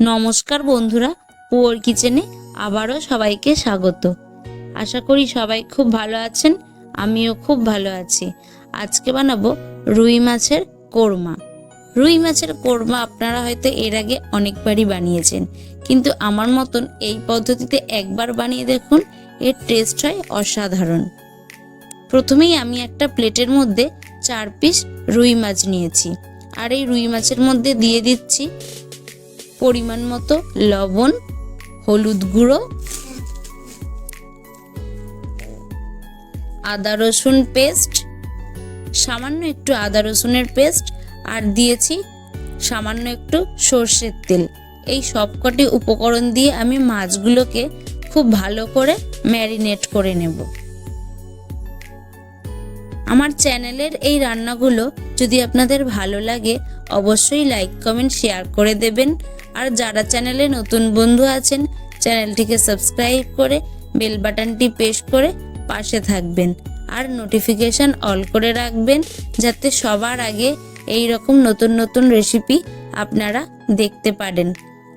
নমস্কার বন্ধুরা, পুয়ার কিচেনে আবারও সবাইকে স্বাগত। আশা করি সবাই খুব ভালো আছেন, আমিও খুব ভালো আছি। আজকে বানাবো রুই মাছের কোরমা। রুই মাছের কোরমা আপনারা হয়তো এর আগে অনেকবারই বানিয়েছেন, কিন্তু আমার মতন এই পদ্ধতিতে একবার বানিয়ে দেখুন, এর টেস্ট হয় অসাধারণ। প্রথমেই আমি একটা প্লেটের মধ্যে চার পিস রুই মাছ নিয়েছি। আর এই রুই মাছের মধ্যে দিয়ে দিচ্ছি পরিমাণ মতো লবণ, হলুদ গুঁড়ো, আদা রসুন পেস্ট, সামান্য একটু আদা রসুনের পেস্ট, আর দিয়েছি সামান্য একটু সর্ষের তেল। এই সবকটি উপকরণ দিয়ে আমি মাছগুলোকে খুব ভালো করে ম্যারিনেট করে নেব। আমার চ্যানেলের এই রান্নাগুলো যদি আপনাদের ভালো লাগে, অবশ্যই লাইক, কমেন্ট, শেয়ার করে দেবেন। আর যারা চ্যানেলে নতুন বন্ধু আছেন, চ্যানেলটিকে সাবস্ক্রাইব করে বেল বাটনটি প্রেস করে পাশে থাকবেন। আর নোটিফিকেশন অল করে রাখবেন, যাতে সবার আগে এই রকম নতুন নতুন রেসিপি আপনারা দেখতে পারেন।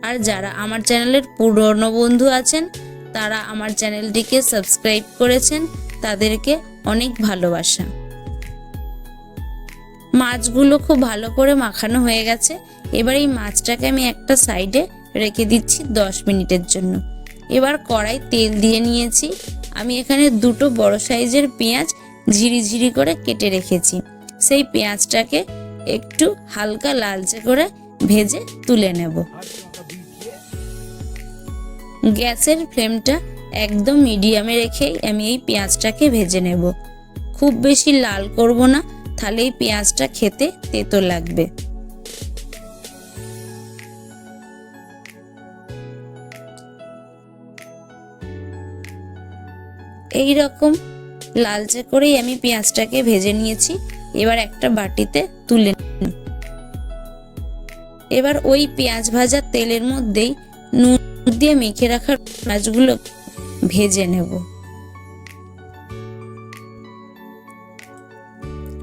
আর যারা আমার চ্যানেলের পুরনো বন্ধু আছেন, তারা আমার চ্যানেলটিকে সাবস্ক্রাইব করেছেন, তাদেরকে অনেক ভালোবাসা। মাছগুলো খুব ভালো করে মাখানো হয়ে গেছে। এবার এই মাছটাকে আমি একটা সাইডে রেখে দিচ্ছি দশ মিনিটের জন্য। এবার কড়াই তেল দিয়ে নিয়েছি। আমি এখানে দুটো বড় সাইজের পেঁয়াজ ঝিরি ঝিরি করে কেটে রেখেছি। সেই পেঁয়াজটাকে একটু হালকা লালচে করে ভেজে তুলে নেব। গ্যাসের ফ্লেমটা একদম মিডিয়ামে রেখেই আমি এই পেঁয়াজটাকে ভেজে নেব। খুব বেশি লাল করব না। তাহলে এই পেঁয়াজটা খেতে তেতো লাগবে। এই রকম লালচে করেই আমি পেঁয়াজটাকে ভেজে নিয়েছি। এবার একটা বাটিতে তুলে। এবার ওই পেঁয়াজ ভাজা তেলের মধ্যেই নুন দিয়ে মেখে রাখার মাছগুলো ভেজে নেব।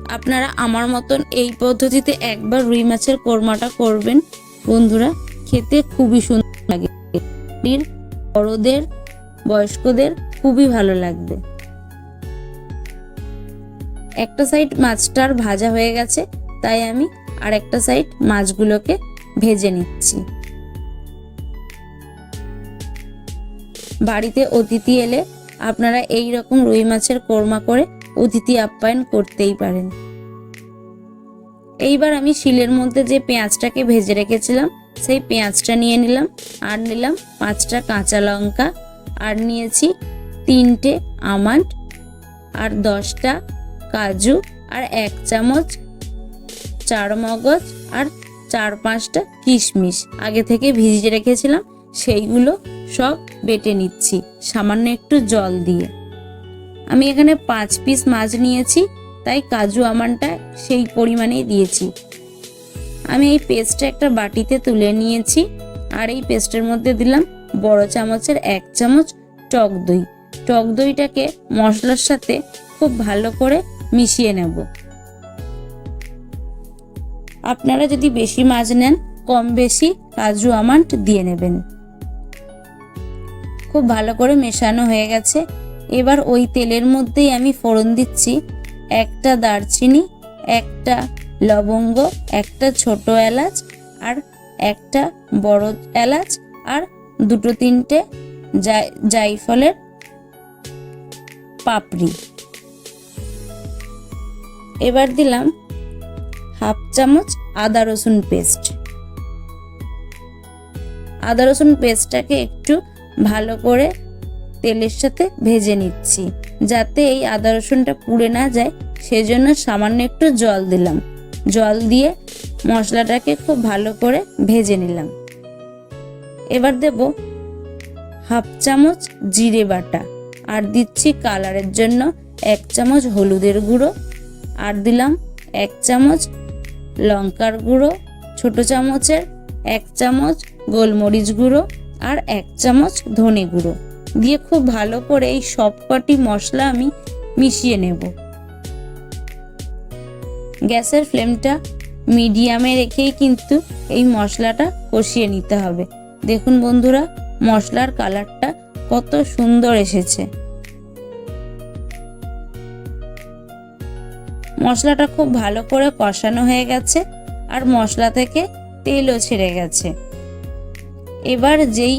আপনারা আমার মতন এই পদ্ধতিতে একবার রুই মাছের কোরমাটা করবেন। বন্ধুরা, খেতে খুবই সুন্দর লাগে। বড়দের, বয়স্কদের খুবই ভালো লাগবে। একটা সাইড মাছটার ভাজা হয়ে গেছে, তাই আমি আর একটা সাইড মাছগুলোকে ভেজে নিচ্ছি। বাড়িতে অতিথি এলে আপনারা এই রকম রুই মাছের কোরমা করে অতিথি আপ্যায়ন করতেই পারেন। এইবার আমি শিলের মধ্যে যে পেঁয়াজটাকে ভেজে রেখেছিলাম, সেই পেঁয়াজটা নিয়ে নিলাম, আর নিলাম পাঁচটা কাঁচা লঙ্কা, আর নিয়েছি তিনটে আমান্ড, আর দশটা কাজু, আর এক চামচ চার মগজ আর চার পাঁচটা কিশমিশ। আগে থেকে ভিজিয়ে রেখেছিলাম, সেইগুলো সব বেটে নিচ্ছি, সামান্য একটু জল দিয়ে। আমি এখানে পাঁচ পিস মাছ নিয়েছি, তাই কাজু আমানটা সেই পরিমাণেই দিয়েছি। আমি এই পেস্টটা একটা বাটিতে তুলে নিয়েছি, আর এই পেস্টের মধ্যে দিলাম বড় চামচের এক চামচ টক দই। টক দইটাকে মশলার সাথে খুব ভালো করে মিশিয়ে নেব। আপনারা যদি বেশি মাছ নেন, কম বেশি কাজু আমান্ট দিয়ে নেবেন। খুব ভালো করে মেশানো হয়ে গেছে। এবার ওই তেলের মধ্যেই আমি ফোড়ন দিচ্ছি। একটা দারচিনি, একটা লবঙ্গ, একটা ছোট এলাচ আর একটা বড় এলাচ আর দুটো তিনটে জাই- জাইফলের পাপড়ি। এবার দিলাম হাফ চামচ আদা রসুন পেস্ট। আদা রসুন পেস্টটাকে একটু ভালো করে তেলের সাথে ভেজে নিচ্ছি। যাতে এই আদা রসুনটা পুড়ে না যায়, সেজন্য সামান্য একটু জল দিলাম। জল দিয়ে মশলাটাকে খুব ভালো করে ভেজে নিলাম। এবার দেব হাফ চামচ জিরে বাটা, আর দিচ্ছি কালারের জন্য এক চামচ হলুদের গুঁড়ো, আর দিলাম এক চামচ লঙ্কার গুঁড়ো, ছোট চামচের এক চামচ গোলমরিচ গুঁড়ো, আর এক চামচ ধনে গুঁড়ো। দিয়ে খুব ভালো করে এই সবকটি মশলা আমি মিশিয়ে নেব। গ্যাসের ফ্লেমটা মিডিয়ামে রেখেই কিন্তু এই মশলাটা কষিয়ে নিতে হবে। দেখুন বন্ধুরা, মশলার কালারটা কত সুন্দর এসেছে। মশলাটা খুব ভালো করে কষানো হয়ে গেছে আর মশলা থেকে তেলও ছেড়ে গেছে। এবার যেই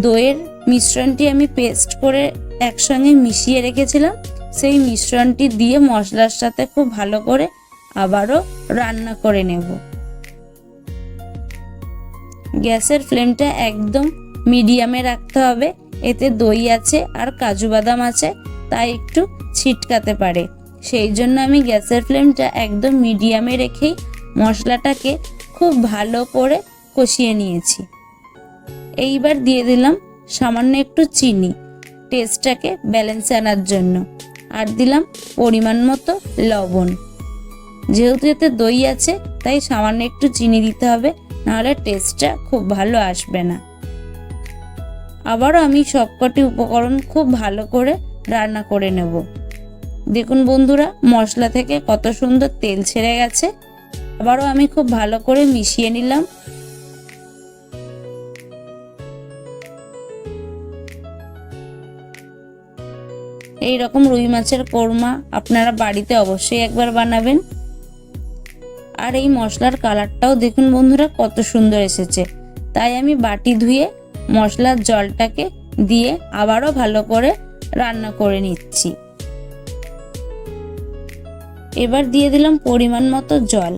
দইয়ের মিশ্রণটি আমি পেস্ট করে একসঙ্গে মিশিয়ে রেখেছিলাম। সেই মিশ্রণটি দিয়ে মশলার সাথে খুব ভালো করে আবারও রান্না করে নেব। গ্যাসের ফ্লেমটা একদম মিডিয়ামে রাখতে হবে। এতে দই আছে আর কাজু বাদাম আছে, তাই একটু ছিটকাতে পারে। সেই জন্য আমি গ্যাসের ফ্লেমটা একদম মিডিয়ামে রেখেই মশলাটাকে খুব ভালো করে কষিয়ে নিয়েছি। এইবার দিয়ে দিলাম সামান্য একটু চিনি টেস্টটাকে ব্যালেন্সে আনার জন্য। আর দিলাম পরিমাণ মতো লবণ। যেহেতু এতে দই আছে, তাই সামান্য একটু চিনি দিতে হবে, নাহলে টেস্টটা খুব ভালো আসবে না। আবারও আমি সবকটি উপকরণ খুব ভালো করে রান্না করে নেব। দেখুন বন্ধুরা, মশলা থেকে কত সুন্দর তেল ছেড়ে গেছে। আবারও আমি খুব ভালো করে মিশিয়ে নিলাম। এই রকম রুই মাছের কোরমা আপনারা বাড়িতে অবশ্যই একবার বানাবেন। আর এই মশলার কালারটাও দেখুন বন্ধুরা, কত সুন্দর এসেছে। তাই আমি বাটি ধুয়ে মশলার জলটাকে দিয়ে আবারও ভালো করে রান্না করে নিচ্ছি। এবার দিয়ে দিলাম পরিমাণ মতো জল।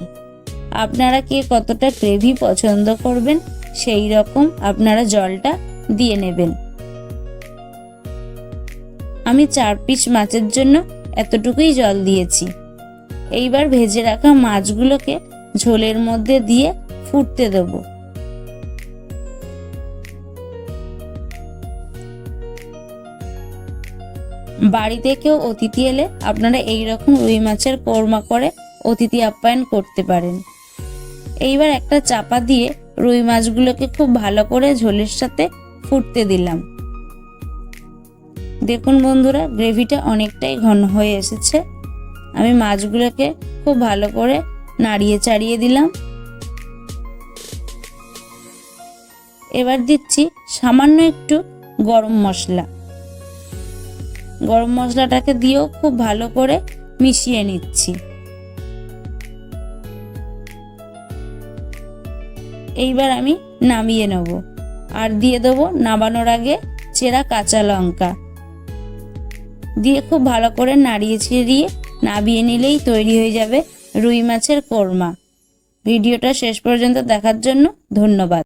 আপনারা কে কতটা গ্রেভি পছন্দ করবেন, সেই রকম আপনারা জলটা দিয়ে নেবেন। আমি চার পিস মাছের জন্য এতটুকুই জল দিয়েছি। এইবার ভেজে রাখা মাছগুলোকে ঝোলের মধ্যে দিয়ে ফুটতে দেব। বাড়িতে কেউ অতিথি এলে আপনারা এই রকম রুই মাছের কোরমা করে অতিথি আপ্যায়ন করতে পারেন। এইবার একটা চাপা দিয়ে রুই মাছগুলোকে খুব ভালো করে ঝোলের সাথে ফুটতে দিলাম। দেখুন বন্ধুরা, গ্রেভিটা অনেকটাই ঘন হয়ে এসেছে। আমি মাছগুলোকে খুব ভালো করে নাড়িয়ে চাড়িয়ে দিলাম। এবার দিচ্ছি সামান্য একটু গরম মশলা। গরম মশলাটাকে দিয়েও খুব ভালো করে মিশিয়ে নিচ্ছি। এইবার আমি নামিয়ে নেব। আর দিয়ে দেবো নামানোর আগে চেরা কাঁচা লঙ্কা। দিয়ে খুব ভালো করে নাড়িয়ে ছিড়িয়ে নাবিয়ে নিলেই তৈরি হয়ে যাবে রুই মাছের কোরমা। ভিডিওটা শেষ পর্যন্ত দেখার জন্য ধন্যবাদ।